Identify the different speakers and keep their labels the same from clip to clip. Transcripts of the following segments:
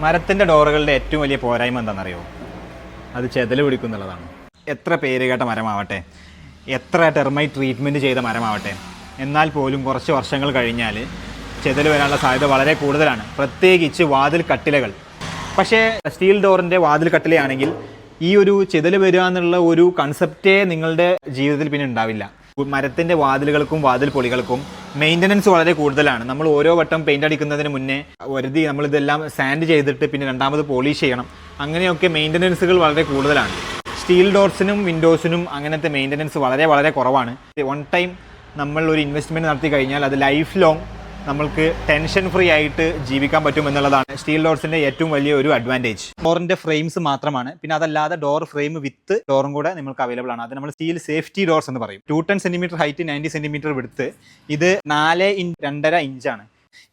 Speaker 1: മരത്തിന്റെ ഡോറുകളുടെ ഏറ്റവും വലിയ പോരായ്മ എന്താണെന്നറിയോ? അത് ചെതൽ പിടിക്കുന്നുള്ളതാണ് എത്ര പേര് കേട്ട മരമാവട്ടെ? എത്ര ടെർമൈറ്റ് ട്രീറ്റ്മെന്റ് ചെയ്ത മരമാവട്ടെ? എന്നാൽ പോലും കുറച്ച് വർഷങ്ങൾ കഴിഞ്ഞാൽ ചെതൽ വരാനുള്ള സാധ്യത വളരെ കൂടുതലാണ്. പ്രത്യേകിച്ച് വാതിൽ കട്ടിലകൾ. പക്ഷേ സ്റ്റീൽ ഡോറിന്റെ വാതിൽ കട്ടിലയാണെങ്കിൽ ഈ ഒരു ചെതൽ വരിക എന്നുള്ള ഒരു കൺസെപ്റ്റേ നിങ്ങളുടെ ജീവിതത്തിൽ പിന്നെ ഉണ്ടാവില്ല. മരത്തിന്റെ വാതിലുകൾക്കും വാതിൽ പൊളികൾക്കും മെയിന്റനൻസ് വളരെ കൂടുതലാണ്. നമ്മൾ ഓരോ വട്ടം പെയിന്റ് അടിക്കുന്നതിന് മുന്നേ വരുതി നമ്മളിതെല്ലാം സാൻഡ് ചെയ്തിട്ട് പിന്നെ രണ്ടാമത് പോളിഷ് ചെയ്യണം. അങ്ങനെയൊക്കെ മെയിന്റനൻസുകൾ വളരെ കൂടുതലാണ്. സ്റ്റീൽ ഡോർസിനും വിൻഡോസിനും അങ്ങനത്തെ മെയിന്റനൻസ് വളരെ വളരെ കുറവാണ്. വൺ ടൈം നമ്മൾ ഒരു ഇൻവെസ്റ്റ്മെന്റ് നടത്തി കഴിഞ്ഞാൽ അത് ലൈഫ് ലോങ് നമ്മൾക്ക് ടെൻഷൻ ഫ്രീ ആയിട്ട് ജീവിക്കാൻ പറ്റും എന്നുള്ളതാണ് സ്റ്റീൽ ഡോർസിന്റെ ഏറ്റവും വലിയ ഒരു അഡ്വാന്റേജ് ഡോറിന്റെ ഫ്രെയിംസ് മാത്രമാണ്. പിന്നെ അതല്ലാതെ ഡോർ ഫ്രെയിം വിത്ത് ഡോറും കൂടെ നിങ്ങൾക്ക് അവൈലബിൾ ആണ്. അത് നമ്മൾ സ്റ്റീൽ സേഫ്റ്റി ഡോർസ് എന്ന് പറയും. Two ten centimetre height ninety centimetre വിടുത്ത് ഇത് നാല് ഇഞ്ച് രണ്ടര ഇഞ്ചാണ്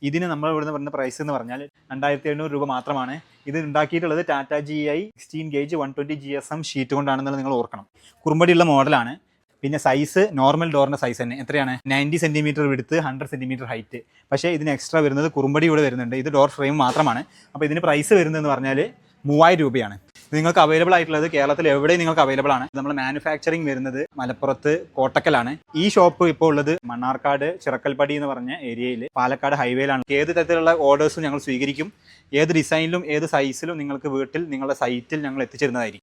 Speaker 1: ഇതിന് നമ്മൾ ഇവിടുന്ന് പറഞ്ഞ പ്രൈസ് എന്ന് പറഞ്ഞാൽ രണ്ടായിരത്തി എണ്ണൂറ് രൂപ മാത്രമാണ്. ഇത് ഉണ്ടാക്കിയിട്ടുള്ളത് Tata G I sixteen gauge one twenty G S M sheet കൊണ്ടാണെന്നുള്ളത് നിങ്ങൾ ഓർക്കണം. കുറുമ്പടിയുള്ള മോഡലാണ് പിന്നെ സൈസ് നോർമൽ ഡോറിന്റെ സൈസ് തന്നെ. എത്രയാണ്? നയന്റി സെന്റിമീറ്റർ വിടുത്ത് ഹൺഡ്രഡ് സെന്റിമീറ്റർ ഹൈറ്റ് പക്ഷേ ഇതിന് എക്സ്ട്രാ വരുന്നത് കുറുമ്പടി കൂടെ വരുന്നുണ്ട്. ഇത് ഡോർ ഫ്രെയിം മാത്രമാണ്. അപ്പോൾ ഇതിന് പ്രൈസ് വരുന്നതെന്ന് പറഞ്ഞാൽ മൂവായിരം രൂപയാണ്. നിങ്ങൾക്ക് അവൈലബിൾ ആയിട്ടുള്ളത് കേരളത്തിൽ എവിടെയും നിങ്ങൾക്ക് അവൈലബിൾ ആണ്. നമ്മൾ മാനുഫാക്ചറിങ് വരുന്നത് മലപ്പുറത്ത് കോട്ടക്കലാണ്. ഈ ഷോപ്പ് ഇപ്പോൾ ഉള്ളത് മണ്ണാർക്കാട് ചിറക്കൽപ്പടി എന്ന് പറഞ്ഞ ഏരിയയിൽ പാലക്കാട് ഹൈവേയിലാണ് ഏത് തരത്തിലുള്ള ഓർഡേഴ്സും ഞങ്ങൾ സ്വീകരിക്കും. ഏത് ഡിസൈനിലും ഏത് സൈസിലും നിങ്ങൾക്ക് വീട്ടിൽ നിങ്ങളുടെ സൈറ്റിൽ ഞങ്ങൾ എത്തിച്ചിരുന്നതായിരിക്കും.